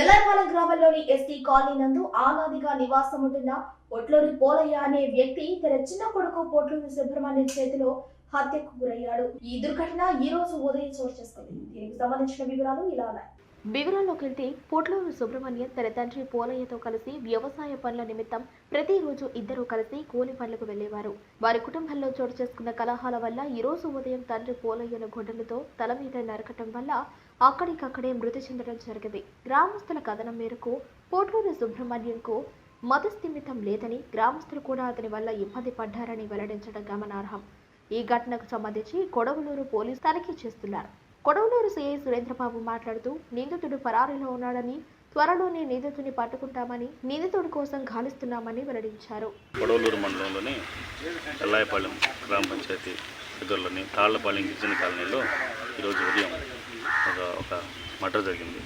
ఎల్లర్పాలెం గ్రామంలోని ST colony నందు ఆనాదిగా నివాసం ఉంటున్న ఒట్లూరి పోలయ్య అనే వ్యక్తి తన చిన్న కొడుకు పొట్లూరి సుబ్రహ్మణ్యం చేతిలో హత్యకు గురయ్యాడు. ఈ దుర్ఘటన ఈ రోజు ఉదయం చోటు చేసుకుంది. దీనికి సంబంధించిన వివరాలు ఇలా ఉన్నాయి. వివరాల్లోకి వెళ్తే పోట్లూరు సుబ్రహ్మణ్యం తన తండ్రి పోలయ్యతో కలిసి వ్యవసాయ పనుల నిమిత్తం ప్రతిరోజు ఇద్దరూ కలిసి కూలి పనులకు వెళ్ళేవారు వారి కుటుంబంలో చోటు చేసుకున్న కలహాల వల్ల ఈరోజు ఉదయం తండ్రి పోలయ్యను గొడ్డలతో తల మీద నరకటం వల్ల అక్కడికక్కడే మృతి చెందడం జరిగింది. గ్రామస్తుల కథనం మేరకు పోట్లూరు సుబ్రహ్మణ్యంకు మతస్థిమితం లేదని గ్రామస్తులు కూడా అతని వల్ల ఇబ్బంది పడ్డారని వెల్లడించడం గమనార్హం. ఈ ఘటనకు సంబంధించి కొడవలూరు పోలీసు తనిఖీ చేస్తున్నారు. కొడవలూరు సీఐ సురేంద్రబాబు మాట్లాడుతూ నిందితుడు పరారీలో ఉన్నాడని త్వరలోనే నిందితుని పట్టుకుంటామని నిందితుడి కోసం గాలిస్తున్నామని వెల్లడించారు. కొడవలూరు మండలంలోని ఎల్లాయపాలెం గ్రామ పంచాయతీ దగ్గరలోని తాళ్ళపాలెం గిరిజన కాలనీలో ఈరోజు ఉదయం ఒక ఒక మర్డర్ జరిగింది.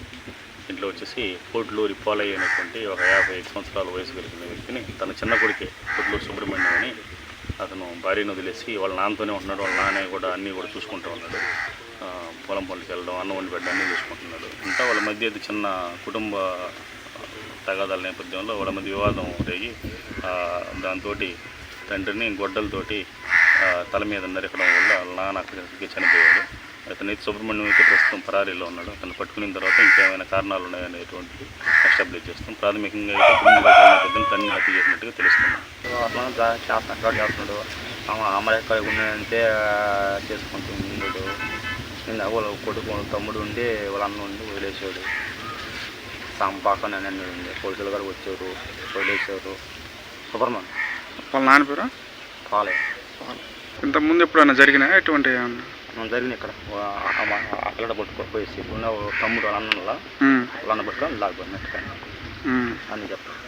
ఇంట్లో వచ్చేసి కోట్లూరి పాలయ్యనుటువంటి ఒక యాభై ఐదు సంవత్సరాల వయసు కలిగిన వ్యక్తిని తన చిన్న కొడుకే కోట్లూరు సుబ్రహ్మణ్యం అని అతను భార్యను వదిలేసి వాళ్ళ నాన్నతోనే ఉంటున్నాడు వాళ్ళ నాన్న కూడా అన్నీ కూడా చూసుకుంటూ ఉన్నాడు. పొలం పనులకి వెళ్ళడం అన్నం వండి పెట్టడం అన్నీ చూసుకుంటున్నాడు అంతా వాళ్ళ మధ్య అయితే చిన్న కుటుంబ తగాదాల నేపథ్యంలో వాళ్ళ మధ్య వివాదం రేగి దాంతో తండ్రిని గొడ్డలతోటి తల మీద నరకడం వల్ల వాళ్ళ నాన్న అక్కడికి చనిపోయాడు. అతను అయితే సుబ్రహ్మణ్యం అయితే ప్రస్తుతం పరారీలో ఉన్నాడు. అతను పట్టుకున్న తర్వాత ఇంకేమైనా కారణాలు ఉన్నాయనేటువంటిది ఎస్టాబ్లిష్ చేస్తాం. ప్రాథమికంగా అయితే తన్ని హత్య చేసినట్టుగా తెలుస్తున్నాం చేస్తున్నాడు. చేస్తున్నాడు అమెరికా ఉన్నాడంటే చేసుకుంటూ ఉన్నాడు నిన్న వాళ్ళ కొడుకు తమ్ముడు ఉండి వాళ్ళ అన్న ఉండి వదిలేసాడు సంపాకం అన్నీ ఉండి. పోలీసులు గారు వచ్చారు వదిలేసారు సూపర్మన్ వాళ్ళ నాన్న పేరు? పాలే. ఇంతకుముందు ఎప్పుడైనా జరిగినాయా ఎటువంటి జరిగింది ఇక్కడ. అక్కడ పట్టుకొని పోయేసి ఉన్న తమ్ముడు వాళ్ళ అన్న వల్ల వాళ్ళ అన్న పట్టుకొని ఉమ్. అని చెప్తాను